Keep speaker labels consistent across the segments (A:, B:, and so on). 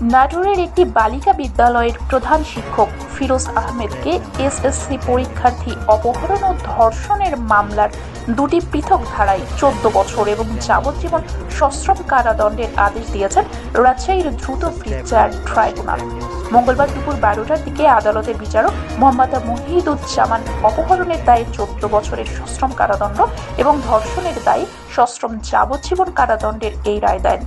A: নাটোরের একটি বালিকা বিদ্যালয়ের প্রধান শিক্ষক ফিরোজ আহমেদকে এসএসসি পরীক্ষার্থী অপহরণ ও ধর্ষণের মামলার দুটি পৃথক ধারায় চোদ্দ বছর এবং যাবজ্জীবন সশ্রম কারাদণ্ডের আদেশ দিয়েছেন রাজশাহীর দ্রুত বিচার ট্রাইব্যুনাল। মঙ্গলবার দুপুর বারোটার দিকে আদালতের বিচারক মোহাম্মদ মহিদুজ্জামান অপহরণের দায়ে চোদ্দ বছরের সশ্রম কারাদণ্ড এবং ধর্ষণের দায়ে সশ্রম যাবজ্জীবন কারাদণ্ডের এই রায় দেন।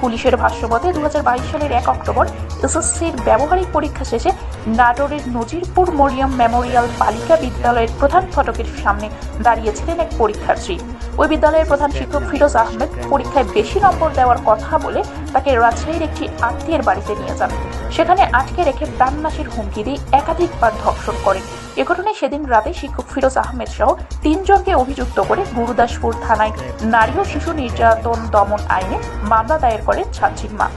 A: পুলিশের ভাষ্যমতে দু হাজার বাইশ সালের এক অক্টোবর এসএসসির ব্যবহারিক পরীক্ষা শেষে নাটোরের নজিরপুর মরিয়ম মেমোরিয়াল বালিকা বিদ্যালয়ের প্রধান ফটকের সামনে দাঁড়িয়েছিলেন এক পরীক্ষার্থী। ওই বিদ্যালয়ের প্রধান শিক্ষক ফিরোজ আহমেদ পরীক্ষায় বেশি নম্বর দেওয়ার কথা বলে তাকে রাজশাহীর একটি আত্মীয়ের বাড়িতে নিয়ে যান। সেখানে আটকে রেখে প্রাণনাশের হুমকি দিয়ে একাধিকবার ধর্ষণ করেন। এ ঘটনায় সেদিন রাতে শিক্ষক ফিরোজ আহমেদ সহ তিনজনকে অভিযুক্ত করে গুরুদাসপুর থানায় নারী ও শিশু নির্যাতন দমন আইনে মামলা দায়ের করেন ছাত্রীর মা।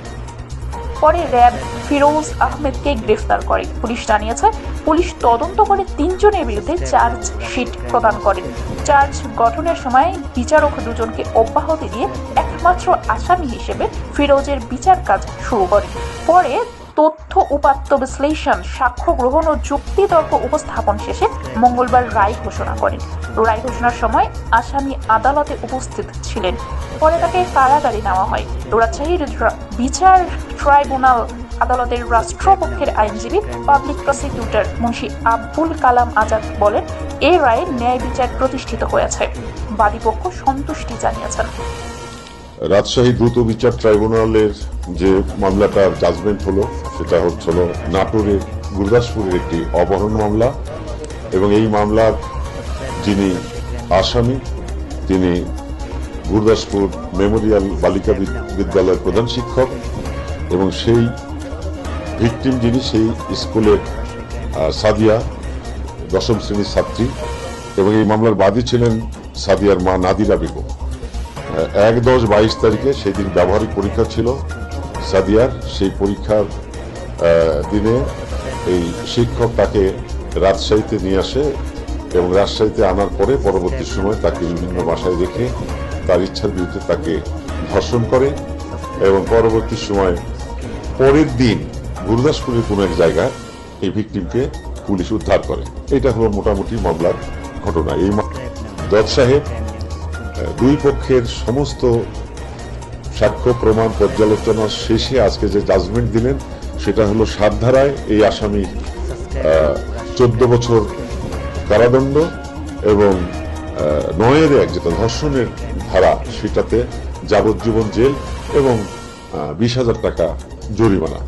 A: পরে র্যাব ফিরোজ আহমেদকে গ্রেফতার করে। পুলিশ জানিয়েছে, পুলিশ তদন্ত করে তিনজনের বিরুদ্ধে চার্জ শিট প্রদান করেন চার্জ গঠনের সময় বিচারক দুজনকে অব্যাহতি দিয়ে একমাত্র আসামি হিসেবে ফিরোজের বিচার কাজ শুরু করে। পরে তথ্য উপাত্ত বিশ্লেষণ সাক্ষ্য গ্রহণ ও যুক্তিতর্ক উপস্থাপন শেষে মঙ্গলবার রায় ঘোষণা করেন। রায় ঘোষণার সময় আসামি আদালতে উপস্থিত ছিলেন। পরে তাকে কারাগারে নেওয়া হয়। রাজশাহীর বিচার ট্রাইব্যুনাল আদালতের রাষ্ট্রপক্ষের আইনজীবী পাবলিক প্রসিকিউটর মুন্সি আব্দুল কালাম আজাদ বলেন এই রায়ে ন্যায় বিচার প্রতিষ্ঠিত হয়েছে। বাদীপক্ষ সন্তুষ্টি জানিয়েছেন।
B: রাজশাহী দ্রুত বিচার ট্রাইব্যুনালের যে মামলাটার জাজমেন্ট হলো, সেটা হচ্ছিল নাটোরের, গুরদাসপুরের একটি অপহরণ মামলা এবং এই মামলার যিনি আসামি, তিনি গুরদাসপুর মেমোরিয়াল বালিকা বিদ্যালয়ের প্রধান শিক্ষক এবং সেই ভিকটিম যিনি, সেই স্কুলের সাদিয়া, দশম শ্রেণির ছাত্রী এবং এই মামলার বাদী ছিলেন সাদিয়ার মা নাদিরা বেগম। এক দশ বাইশ তারিখে সেই দিন ব্যবহারিক পরীক্ষা ছিল। সাদিয়ার সেই পরীক্ষার দিনে এই শিক্ষক তাকে রাজশাহীতে নিয়ে আসে এবং রাজশাহীতে আনার পরে পরবর্তী সময় তাকে বিভিন্ন বাসায় রেখে তার ইচ্ছার বিরুদ্ধে তাকে ধর্ষণ করে এবং পরবর্তী সময় পরের দিন গুরুদাসপুরের কোনো এক জায়গায় এই ভিকটিমকে পুলিশ উদ্ধার করে। এটা হলো মোটামুটি মামলার ঘটনা। এই জজ সাহেব দুই পক্ষের সমস্ত সাক্ষ্য প্রমাণ পর্যালোচনা শেষে আজকে যে জাজমেন্ট দিলেন, সেটা হলো সাত ধারায় এই আসামির চোদ্দ বছর কারাদণ্ড এবং নয়ের এক যেটা ধর্ষণের ধারা, সেটাতে যাবজ্জীবন জেল এবং বিশ হাজার টাকা জরিমানা।